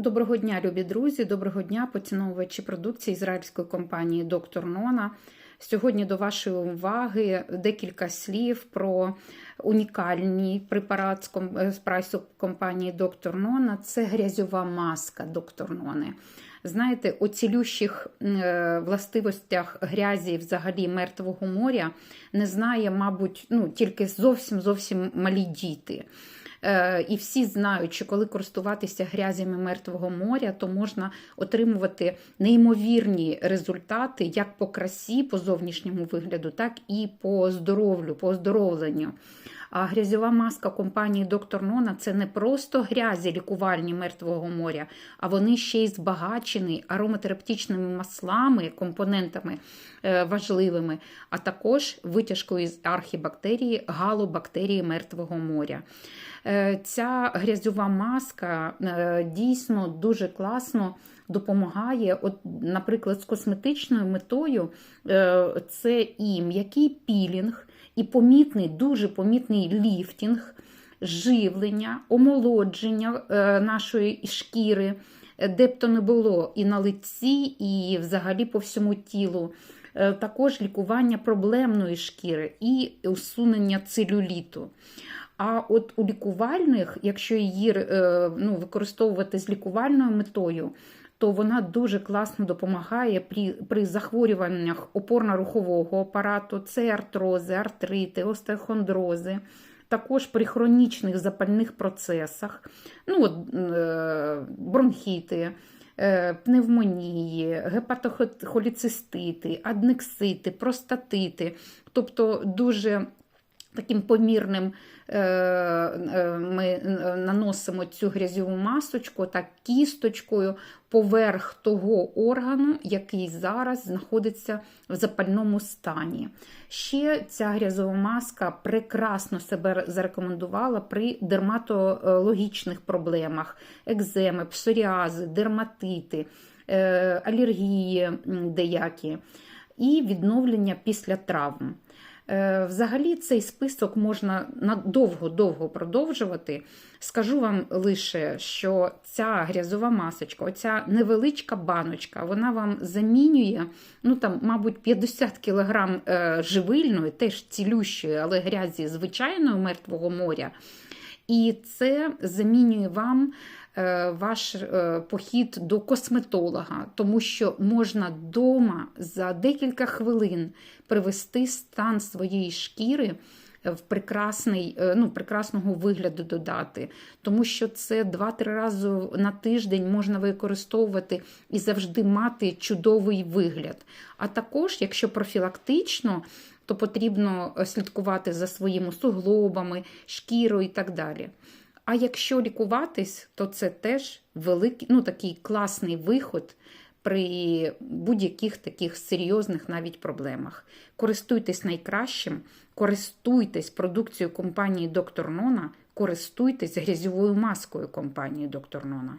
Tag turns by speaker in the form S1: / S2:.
S1: Доброго дня, любі друзі! Доброго дня, поціновувачі продукції ізраїльської компанії Доктор Нона. Сьогодні до вашої уваги декілька слів про унікальний препарат з прайсу компанії Доктор Нона. Це грязьова маска Доктор Нони. Знаєте, у цілющих е, властивостях грязі взагалі мертвого моря не знає, мабуть, ну, тільки зовсім зовсім малі діти. Е, І всі знають, що коли користуватися грязями мертвого моря, то можна отримувати неймовірні результати як по красі, по зовнішньому вигляду, так і по здоров'ю, по оздоровленню. А грязьова маска компанії Доктор Нона це не просто грязі лікувальні мертвого моря, а вони ще й збагачені ароматерапевтичними маслами, компонентами е, важливими, а також витяжкою з архібактерії, галобактерії мертвого моря. Е, Ця грязьова маска е, дійсно дуже класно допомагає, от, наприклад, з косметичною метою це і м'який пілінг, і помітний, дуже помітний ліфтінг, живлення, омолодження е, нашої шкіри, е, де б то не було, і на лиці, і взагалі по всьому тілу. Е, Також лікування проблемної шкіри і усунення целюліту. А от у лікувальних, якщо її ну, використовувати з лікувальною метою, то вона дуже класно допомагає при, при захворюваннях опорно-рухового апарату, це артрози, артрити, остеохондрози, також при хронічних запальних процесах, ну, е, бронхіти. е, Пневмонії, гепатохоліцистити, аднексити, простатити, тобто дуже таким помірним е, е, ми наносимо цю грязьову масочку так кісточкою поверх того органу, який зараз знаходиться в запальному стані. Ще ця грязова маска прекрасно себе зарекомендувала при дерматологічних проблемах, екземи, псоріази, дерматити, е, алергії деякі і відновлення після травм. Е, Взагалі цей список можна надовго-довго продовжувати. Скажу вам лише, що ця грязова масочка, оця невеличка баночка, вона вам замінює, ну там, мабуть, 50 кг живильної, теж цілющої, але грязі звичайного мертвого моря. І це замінює вам е, ваш е, похід до косметолога, тому що можна вдома за декілька хвилин привести стан своєї шкіри в прекрасний, е, ну, прекрасного вигляду додати, тому що це 2-3 рази на тиждень можна використовувати і завжди мати чудовий вигляд. А також, якщо профілактично, то потрібно слідкувати за своїми суглобами, шкірою і так далі. А якщо лікуватись, то це теж великий, ну такий класний виход при будь-яких таких серйозних навіть проблемах. Користуйтесь найкращим, користуйтесь продукцією компанії Доктор Нона, користуйтесь грязьовою маскою компанії Доктор Нона.